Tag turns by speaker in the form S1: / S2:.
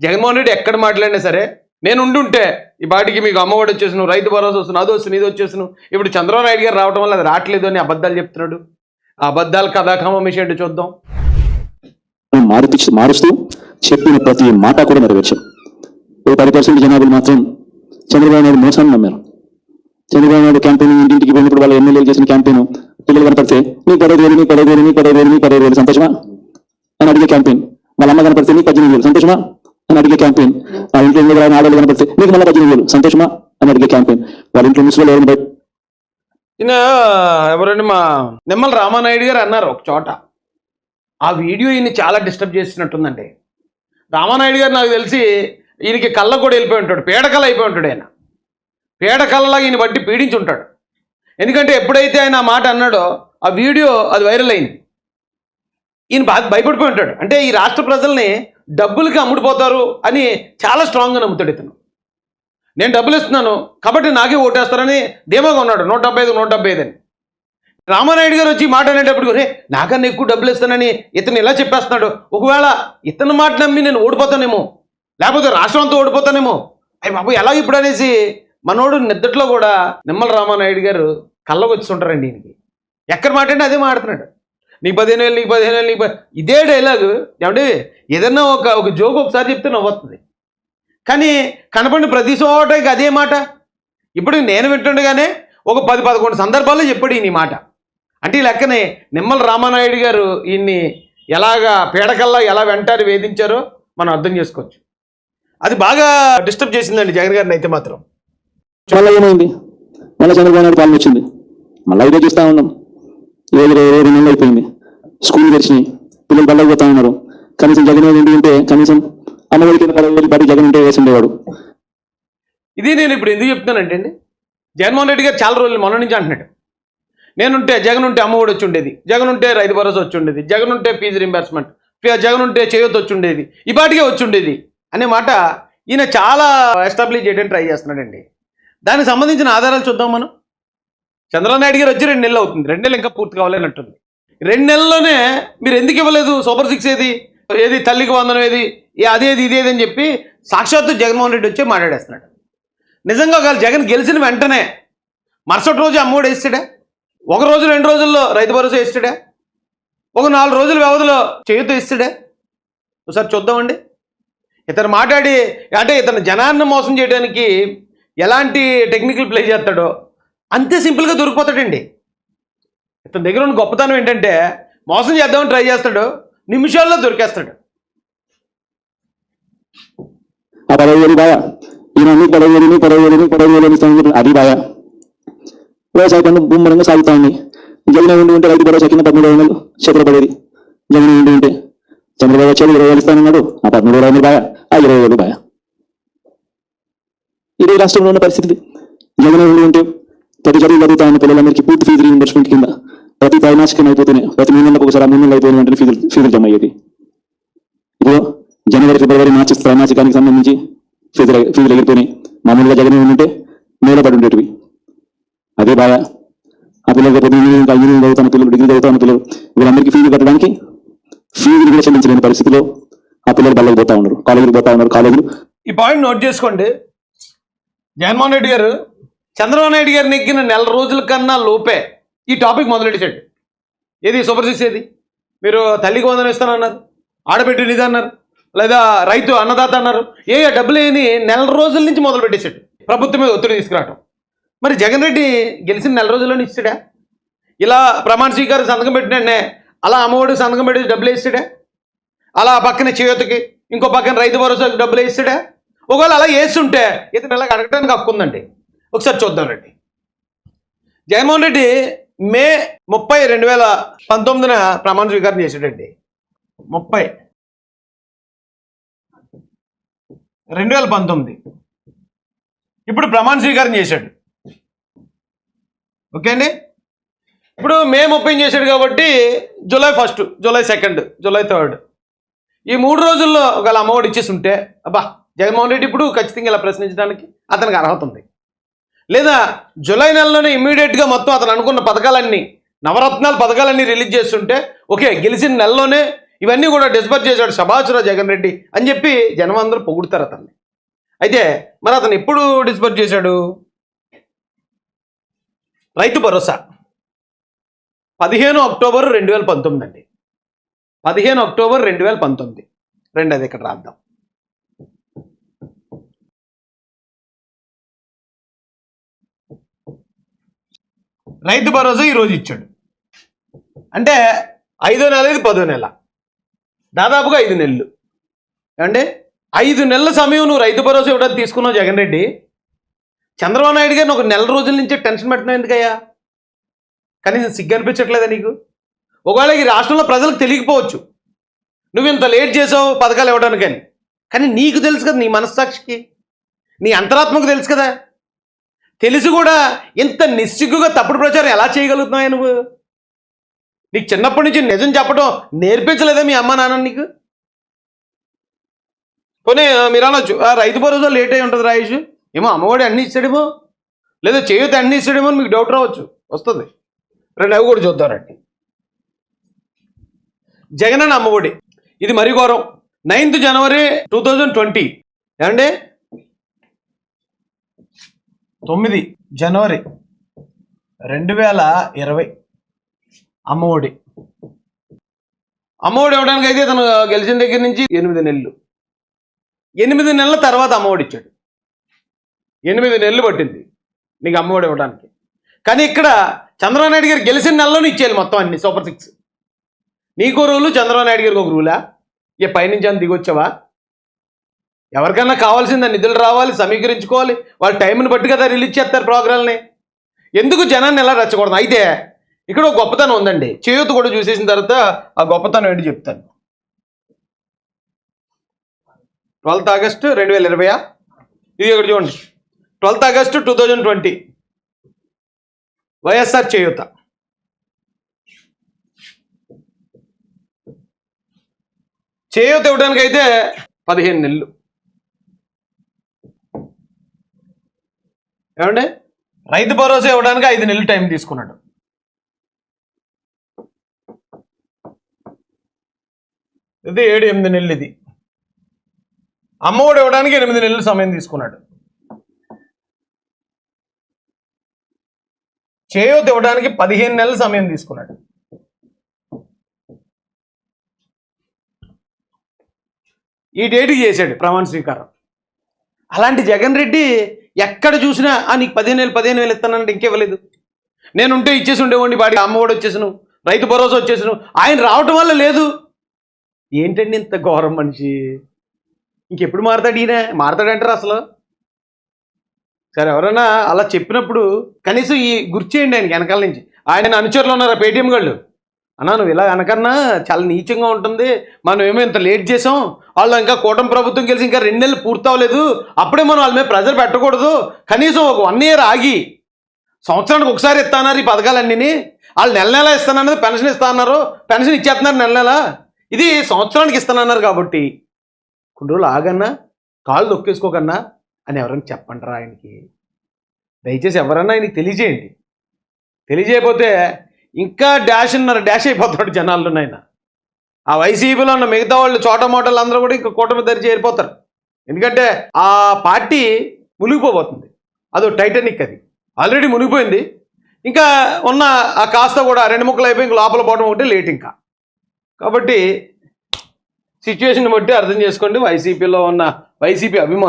S1: జగన్మోహన్ రెడ్డి ఎక్కడ మాట్లాడినా సరే నేను ఉండుంటే ఈ పాటికి మీకు అమ్మఒడి వచ్చేసిన రైతు భరోసా వస్తున్నా అది వస్తుంది ఇది వచ్చేసిన. ఇప్పుడు చంద్రబాబు నాయుడు గారు రావడం వల్ల అది రావట్లేదు అని అబద్ధాలు చెప్తున్నాడు. ఆ అబద్ధాలు కథాఖమం ఏంటో చూద్దాం.
S2: మారుతూ మారుస్తూ చెప్పిన ప్రతి మాట కూడా నెరవేర్చాం ఓ పది పర్సెంట్ జనాభాలు మాత్రం చంద్రబాబు నాయుడు మోసాన్ని నమ్మారు. చంద్రబాబు నాయుడు క్యాంపెయిన్ ఇంటింటికి పోయినప్పుడు వాళ్ళ ఎమ్మెల్యేలు చేసిన క్యాంపెయిన్ పిల్లలు కనపడితే నీ పదవి వేలు నీ పదవి వేలు నీ పదవి వేలు నీ పదవి వేలు సంతోషమా? అని అడిగే క్యాంపెయిన్. వాళ్ళ అమ్మ కనపడితే నీ పద్దెనిమిది వేలు సంతోషమా? అని అడిగే క్యాంపెయిన్. ఆ ఇంట్లో ఎనిమిది రాని ఆడవాళ్ళు కనపడితే నీకు మళ్ళీ పద్దెనిమిది వేలు సంతోషమా? అని అడిగే క్యాంపెయిన్. వాళ్ళ ఇంట్లో ముసలి ఎవరిని
S1: ఈయన ఎవరండి మా నిమ్మల రామానాయుడు గారు అన్నారు ఒక చోట. ఆ వీడియో ఈయన చాలా డిస్టర్బ్ చేసినట్టుందండి. రామానాయుడు గారు నాకు తెలిసి ఈయనకి కళ్ళ కూడా వెళ్ళిపోయి ఉంటాడు. పీడకల అయిపోయి ఉంటాడు ఆయన. పీడకల్లా ఈయన బట్టి పీడించి ఉంటాడు. ఎందుకంటే ఎప్పుడైతే ఆయన ఆ మాట అన్నాడో ఆ వీడియో అది వైరల్ అయింది. ఈయన బాగా భయపడిపోయి ఉంటాడు. అంటే ఈ రాష్ట్ర ప్రజల్ని డబ్బులకి అమ్ముడుపోతారు అని చాలా స్ట్రాంగ్గా నమ్ముతాడు ఇతను. నేను డబ్బులు ఇస్తున్నాను కాబట్టి నాకే ఓటేస్తారని ధీమాగా ఉన్నాడు నూట డెబ్బై ఐదు నూట డెబ్బై ఐదు అని. రామానాయుడు గారు వచ్చి మాట అనేటప్పుడు రే నాకన్నా ఎక్కువ డబ్బులు ఇస్తానని ఇతను ఇలా చెప్పేస్తున్నాడు. ఒకవేళ ఇతని మాట నమ్మి నేను ఓడిపోతానేమో లేకపోతే రాష్ట్రం అంతా ఓడిపోతానేమో అయ్యి బాబు ఎలా ఇప్పుడు అనేసి మనోడు నిద్దట్లో కూడా నిమ్మల రామానాయుడు గారు కళ్ళకు వచ్చి ఉంటారండి ఈయనకి. ఎక్కడ మాట అంటే అదే మాడుతున్నాడు నీకు పదిహేను వేలు నీకు పదిహేను వేలు నీకు పది- ఇదే డైలాగ్ ఏమంటే ఏదన్నా ఒక ఒక జోక్ ఒకసారి చెప్తే నవ్వుతుంది కానీ కనపడిన ప్రతి చోటకి అదే మాట. ఇప్పుడు నేను వింటుండగానే ఒక పది పదకొండు సందర్భాల్లో చెప్పాడు ఈయన ఈ మాట. అంటే ఈ లెక్కనే నిమ్మల రామానాయుడు గారు ఈయన్ని ఎలాగా పీడకల్లా ఎలా వెంటారు వేధించారో మనం అర్థం చేసుకోవచ్చు. అది బాగా డిస్టర్బ్ చేసిందండి జగన్ గారిని అయితే మాత్రం.
S2: చాలా ఏమైంది? మళ్ళీ చంద్రబాబు నాయుడు పాలన వచ్చింది. మళ్ళీ ఇదే చూస్తా ఉన్నాం. ఏడు ఇరవై రెండు నెలలు అయిపోయింది. స్కూల్ తెరిచినాయి. పిల్లలు బళ్ళకి పోతా ఉన్నారు. కనీసం జగన్ ఇంటి ఉంటే కనీసం అమ్మఒడి కింద పదవి వేలు జగన్ ఉంటే వేసి ఉండేవాడు.
S1: ఇది నేను ఇప్పుడు ఎందుకు చెప్తున్నానంటే అండి జగన్మోహన్ రెడ్డి గారు చాలా రోజులు మొన్న నుంచి అంటున్నాడు. నేనుంటే జగన్ ఉంటే అమ్మఒడి వచ్చి ఉండేది జగన్ ఉంటే రైతు భరోసా వచ్చి ఉండేది జగన్ ఉంటే ఫీజు రింబర్స్మెంట్ జగన్ ఉంటే చేయొద్దు వచ్చి ఉండేది ఈ వచ్చి ఉండేది అనే మాట ఈయన చాలా ఎస్టాబ్లిష్ చేయడానికి ట్రై చేస్తున్నాడండి. దానికి సంబంధించిన ఆధారాలు చూద్దాం మనం. చంద్రబాబు నాయుడు గారు వచ్చి రెండు నెలలు అవుతుంది. రెండు నెలలు ఇంకా పూర్తి కావాలన్నట్టుంది. రెండు నెలల్లోనే మీరు ఎందుకు ఇవ్వలేదు? సూపర్ సిక్స్ ఏది? ఏది తల్లికి వందనం ఏది? అదేది ఇదేది అని చెప్పి సాక్షాత్తు జగన్మోహన్ రెడ్డి వచ్చి మాట్లాడేస్తున్నాడు. నిజంగా ఒకవేళ జగన్ గెలిచిన వెంటనే మరుసటి రోజు అమ్మఒడి వేస్తాడా? ఒక రోజు రెండు రోజుల్లో రైతు భరోసా ఇస్తాడా ఒక నాలుగు రోజుల వ్యవధిలో చేయుత ఇస్తాడా ఒకసారి చూద్దామండి. ఇతను మాట్లాడి అంటే ఇతను జనాన్ని మోసం చేయడానికి ఎలాంటి టెక్నికల్ ప్లే చేస్తాడో అంతే సింపుల్గా దొరికిపోతాడండి. ఇతని దగ్గర ఉన్న గొప్పతనం ఏంటంటే మోసం చేద్దామని ట్రై చేస్తాడు నిమిషాల్లో దొరికేస్తాడు.
S2: ఆ పదవి వేలు బాయా ఈయన అది బాయా వ్యవసాయ పనులు ముమ్మరంగా సాగుతా ఉంది. జగన్ ఉండి ఉంటే రైతు భరోసా కింద పదమూడు వందలు చేతులు జగన్ ఉండి ఉంటే చంద్రబాబు వచ్చాడు ఇరవై వేలు ఇస్తానన్నాడు. ఆ పదమూడు వందలు బాగా ఆ ఇరవై వేలు బాగా ఇదే రాష్ట్రంలో ఉన్న పరిస్థితి. జగన్ ఉండి ఉంటే ప్రతి చదువు చదువుతా ఉన్న పిల్లలందరికీ పూర్తి ఫీజు రీఇంబర్స్మెంట్ కింద ప్రతి త్రైమాసికం అయిపోతేనే ప్రతి మూడు నెలలకు ఒకసారి ఆ మూడు నెలలు అయిపోయిన వెంటనే ఫీజులు ఫీజులు జమ అయ్యేది. ఇప్పుడు జనవరి ఫిబ్రవరి మార్చి త్రైమాసికానికి సంబంధించి ఫీజులు ఫీజులు ఎగిరిపోయినాయి. మామూలుగా జగన్ ఉంటే నేల పడి ఉండేటివి. అదే బాగా ఆ పిల్లలు ప్రతి ఇంజనీరింగ్ ఇంజనీరింగ్ చదువుతున్న పిల్లలు డిగ్రీ చదువుతున్న పిల్లలు వీళ్ళందరికీ ఫీజు కట్టడానికి ఫీజులు కూడా చెల్లించలేని పరిస్థితిలో ఆ పిల్లలు బళ్ళకి పోతా ఉన్నారు. కాలేజీకి పోతా ఉన్నారు. కాలేజీలు
S1: ఈ పాయింట్ నోట్ చేసుకోండి. జగన్మోహన్ రెడ్డి గారు చంద్రబాబు నాయుడు గారిని ఎక్కిన నెల రోజుల కన్నా లోపే ఈ టాపిక్ మొదలెట్టాడు ఏది సూపర్ సిక్స్ ఏది మీరు తల్లికి వందనం ఇస్తానన్నారు ఆడబిడ్డ నిధి అన్నారు లేదా రైతు అన్నదాత అన్నారు ఏ డబ్బులు ఏని నెల రోజుల నుంచి మొదలు పెట్టేశాడు ప్రభుత్వం మీద ఒత్తిడి తీసుకురావటం. మరి జగన్ రెడ్డి గెలిచిన నెల రోజుల్లోనే ఇస్తాడా ఇలా ప్రమాణ స్వీకారం సంతకం పెట్టినండే అలా అమ్మఒడికి సంతకం పెట్టి డబ్బులు వేస్తాడా అలా పక్కన చేయూతకి ఇంకో పక్కన రైతు భరోసాకి డబ్బులు వేస్తాడా ఒకవేళ అలా వేస్తుంటే ఇతను ఇలా అడగడానికి హక్కు ఉందండి. ఒకసారి చూద్దాం రండి. జగన్మోహన్ రెడ్డి మే ముప్పై రెండు వేల పంతొమ్మిదిన ప్రమాణ స్వీకారం చేశాడండి. ముప్పై. రెండు వేల పంతొమ్మిది. ఇప్పుడు ప్రమాణ స్వీకారం చేశాడు. ఓకే అండి? ఇప్పుడు మే ముప్పై చేశాడు కాబట్టి July first July second July third. ఈ మూడు రోజుల్లో ఒకవేళ అమ్మఒడి ఇచ్చేసి ఉంటే అబ్బా జగన్మోహన్ రెడ్డి ఇప్పుడు ఖచ్చితంగా ఇలా ప్రశ్నించడానికి అతనికి అర్హత ఉంది. లేదా జూలై నెలలోనే ఇమ్మీడియట్గా మొత్తం అతను అనుకున్న పథకాలన్నీ నవరత్నాలు పథకాలన్నీ రిలీజ్ చేస్తుంటే ఓకే గెలిచిన నెలలోనే ఇవన్నీ కూడా డిస్బర్స్ చేశాడు సభాచురా జగన్ రెడ్డి అని చెప్పి జనం అందరూ పొగుడుతారు అతన్ని. అయితే మరి అతను ఎప్పుడు డిస్బర్స్ చేశాడు? రైతు భరోసా. పదిహేను అక్టోబర్ రెండు వేల పంతొమ్మిది అండి. పదిహేను అక్టోబర్ రెండు వేల పంతొమ్మిది. రెండు అది ఇక్కడ రాద్దాం. రైతు భరోసా ఈరోజు ఇచ్చాడు. అంటే ఐదో నెల ఇది పదో నెల. దాదాపుగా ఐదు నెలలు. అంటే ఐదు నెలల సమయం నువ్వు రైతు భరోసా ఇవ్వడానికి తీసుకున్నావు జగన్ రెడ్డి. చంద్రబాబు నాయుడు గారిని ఒక నెల రోజుల నుంచి టెన్షన్ పెట్టినావు ఎందుకయ్యా? కనీసం సిగ్గు అనిపించట్లేదా నీకు? ఒకవేళ ఈ రాష్ట్రంలో ప్రజలకు తెలియకపోవచ్చు. నువ్వు ఇంత లేట్ చేసావు పథకాలు ఇవ్వడానికని. కానీ నీకు తెలుసు కదా నీ మనస్సాక్షికి. నీ అంతరాత్మకు తెలుసు కదా. తెలిసి కూడా ఇంత నిస్సిగ్గుగా తప్పుడు ప్రచారం ఎలా చేయగలుగుతున్నావు నువ్వు? నీకు చిన్నప్పటి నుంచి నిజం చెప్పడం నేర్పించలేదా మీ అమ్మ నాన్న నీకు? పోనీ మీరు అనొచ్చు ఆ రైతు భరోసా లేట్ అయి ఉంటుంది రాయేష్ ఏమో అమ్మఒడి అన్ని ఇచ్చాడేమో లేదా చేయూత అన్ని ఇచ్చాడేమో అని మీకు డౌట్ రావచ్చు. వస్తుంది. రెండు అవి కూడా చూద్దారండి జగనన్న అమ్మఒడి. ఇది మరీ ఘోరం. Ninth January two thousand twenty. ఏమండి? తొమ్మిది జనవరి రెండు వేల ఇరవై అమ్మఒడి. అమ్మఒడి ఇవ్వడానికి అయితే తను గెలిచిన దగ్గర నుంచి ఎనిమిది నెలలు. ఎనిమిది నెలల తర్వాత అమ్మఒడి ఇచ్చాడు. ఎనిమిది నెలలు పట్టింది నీకు అమ్మఒడి ఇవ్వడానికి. కానీ ఇక్కడ చంద్రబాబు నాయుడు గారు గెలిచిన నెలలోనే ఇచ్చేయాలి మొత్తం అన్ని సూపర్ సిక్స్. నీకో రూలు చంద్రబాబు నాయుడు గారికి ఒక రూలా? ఏ పైనుంచి అని దిగొచ్చావా? ఎవరికన్నా కావాల్సిందా నిధులు రావాలి సమీకరించుకోవాలి వాళ్ళ టైంని బట్టి కదా రిలీజ్ చేస్తారు ప్రోగ్రామ్ని ఎందుకు జనాన్ని ఎలా రెచ్చకూడదు అయితే ఇక్కడ ఒక గొప్పతనం ఉందండి. చేయూత కూడా చూసేసిన తర్వాత ఆ గొప్పతనం ఏంటి చెప్తాను. ట్వెల్త్ ఆగస్టు రెండు వేల ఇరవయా ఇది ఇక్కడ చూడండి. Twelfth August two thousand twenty. YSR Cheyutha. చేయూత ఇవ్వడానికి అయితే పదిహేను నెలలు. ఏమండి? రైతు భరోసా ఇవ్వడానికి ఐదు నెలలు టైం తీసుకున్నాడు. ఇది ఏడు ఎనిమిది నెలలు ఇది. అమ్మఒడి ఇవ్వడానికి ఎనిమిది నెలలు సమయం తీసుకున్నాడు. చేయూత ఇవ్వడానికి పదిహేను నెలలు సమయం తీసుకున్నాడు. ఈ డేట్కి చేశాడు ప్రమాణ స్వీకారం. అలాంటి జగన్ రెడ్డి ఎక్కడ చూసినా ఆ నీకు పదిహేను వేలు పదిహేను వేలు ఇస్తానంటే ఇంకేవ్వలేదు. నేను ఉంటే ఇచ్చేసి ఉండేవాడిని వాడికి అమ్మఒడి వచ్చేసాను రైతు భరోసా వచ్చేసాను. ఆయన రావటం వల్ల లేదు. ఏంటండి ఇంత ఘోరం మనిషి? ఇంకెప్పుడు మారతాడు ఈయన? మారతాడంటారు అసలు. సరే ఎవరైనా అలా చెప్పినప్పుడు కనీసం ఈ గుర్చేయండి ఆయనకి వెనకాల నుంచి. ఆయన అనుచరులు ఉన్నారా? పేటీఎం వాళ్ళు అన్నా నువ్వు ఇలా అనకన్నా చాలా నీచంగా ఉంటుంది. మనం ఏమో ఇంత లేట్ చేసాం వాళ్ళు ఇంకా కూటమి ప్రభుత్వం కలిసి ఇంకా రెండు నెలలు పూర్తవలేదు అప్పుడే మనం వాళ్ళ మీద ప్రెజర్ పెట్టకూడదు. కనీసం ఒక వన్ ఇయర్ ఆగి సంవత్సరానికి ఒకసారి ఇస్తాన్నారు ఈ పథకాలన్నీ వాళ్ళు నెల నెల ఇస్తానన్నది పెన్షన్ ఇస్తానన్నారు. పెన్షన్ ఇచ్చేస్తున్నారు నెల నెల. ఇది సంవత్సరానికి ఇస్తానన్నారు కాబట్టి. కొన్ని రోజులు ఆగన్నా కాళ్ళు నొక్కేసుకోకన్నా అని ఎవరైనా చెప్పంటారా ఆయనకి. దయచేసి ఎవరన్నా ఆయనకి తెలియజేయండి. తెలియజేయకపోతే ఇంకా డాష్ ఉన్నారు డాష్ అయిపోతాడు జనాల్లోనైనా ఆ వైసీపీలో ఉన్న మిగతా వాళ్ళు చోట మోటలు అందరూ కూడా ఇంకా కూటమి దరి చేరిపోతారు ఎందుకంటే ఆ పార్టీ మునిగిపోబోతుంది. అదో టైటానిక్ అది. ఆల్రెడీ మునిగిపోయింది. ఇంకా ఉన్న ఆ కాస్త కూడా రెండు ముక్కలు అయిపోయి ఇంక లోపల పోవడం ఒకటి లేట్ ఇంకా. కాబట్టి సిచ్యువేషన్ బట్టి అర్థం చేసుకోండి. వైసీపీలో ఉన్న వైసీపీ అభిమానులు.